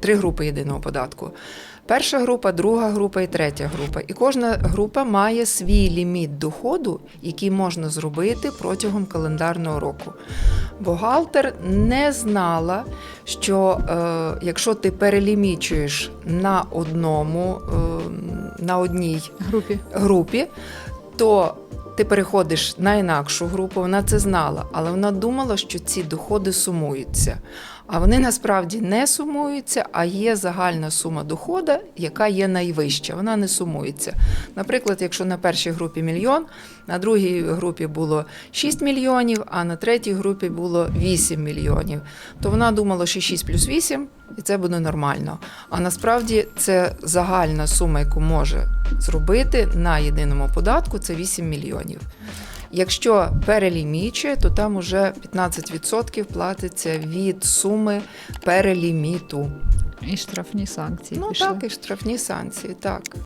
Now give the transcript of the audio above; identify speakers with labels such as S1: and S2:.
S1: три групи єдиного податку. Перша група, друга група і третя група. І кожна група має свій ліміт доходу, який можна зробити протягом календарного року. Бухгалтер не знала, що е, якщо ти перелімічуєш на одному, е, на одній
S2: Групі.
S1: групі, то ти переходиш на інакшу групу. Вона це знала, але вона думала, що ці доходи сумуються. А вони насправді не сумуються, а є загальна сума доходу, яка є найвища. Вона не сумується. Наприклад, якщо на першій групі мільйон, на другій групі було 6 мільйонів, а на третій групі було 8 мільйонів, то вона думала, що 6 плюс 8 і це буде нормально. А насправді це загальна сума, яку може зробити на єдиному податку, це 8 мільйонів. Якщо перелімічує, то там уже 15% платиться від суми переліміту.
S2: І штрафні санкції
S1: Ну
S2: пішли.
S1: так, і штрафні санкції, так.